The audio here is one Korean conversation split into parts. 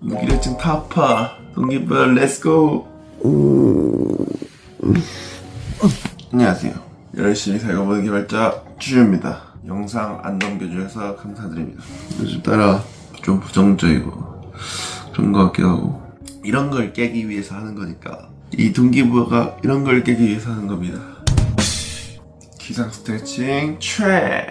무기력증 타파. 동기부여 렛츠고 안녕하세요. 열심히 살고보는 개발자 주유입니다. 영상 안 넘겨주셔서 감사드립니다. 요즘 따라 좀 부정적이고 그런 것 같기도 하고. 이런 걸 깨기 위해서 하는 거니까. 이 동기부여가 이런 걸 깨기 위해서 하는 겁니다. 기상 스트레칭 최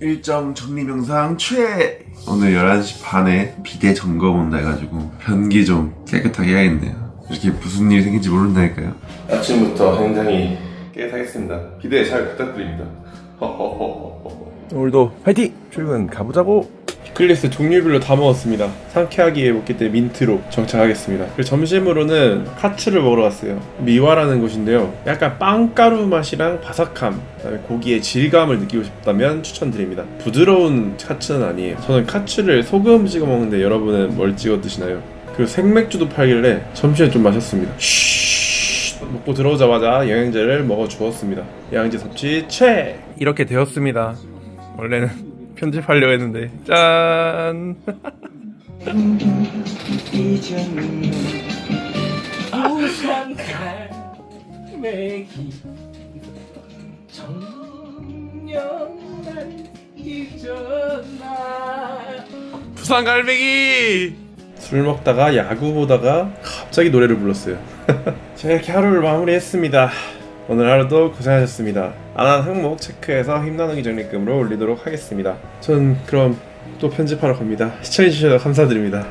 일정 정리 명상 최 오늘 11시 반에 비대 점검 온다 해가지고 변기 좀 깨끗하게 해야겠네요. 이렇게 무슨 일이 생긴지 모른다니까요. 아침부터 굉장히 깨끗하겠습니다. 기대 잘 부탁드립니다. 오늘도 화이팅! 출근 가보자고! 피클리스 종류별로 다 먹었습니다. 상쾌하게 먹기 때문에 민트로 정착하겠습니다. 그리고 점심으로는 카츠를 먹으러 갔어요. 미와라는 곳인데요. 약간 빵가루 맛이랑 바삭함, 고기의 질감을 느끼고 싶다면 추천드립니다. 부드러운 카츠는 아니에요. 저는 카츠를 소금 찍어 먹는데 여러분은 뭘 찍어 드시나요? 그리고 생맥주도 팔길래 점심에 좀 마셨습니다. 쉬 먹고 들어오자마자 영양제를 먹어 주었습니다. 영양제 섭취 최! 이렇게 되었습니다. 원래는 편집하려고 했는데 짠! 부산 갈매기! 술 먹다가 야구 보다가 갑자기 노래를 불렀어요. 제가 이렇게 하루를 마무리했습니다. 오늘 하루도 고생하셨습니다. 안한 항목 체크해서 힘나누기 적립금으로 올리도록 하겠습니다. 전 그럼 또 편집하러 갑니다. 시청해주셔서 감사드립니다.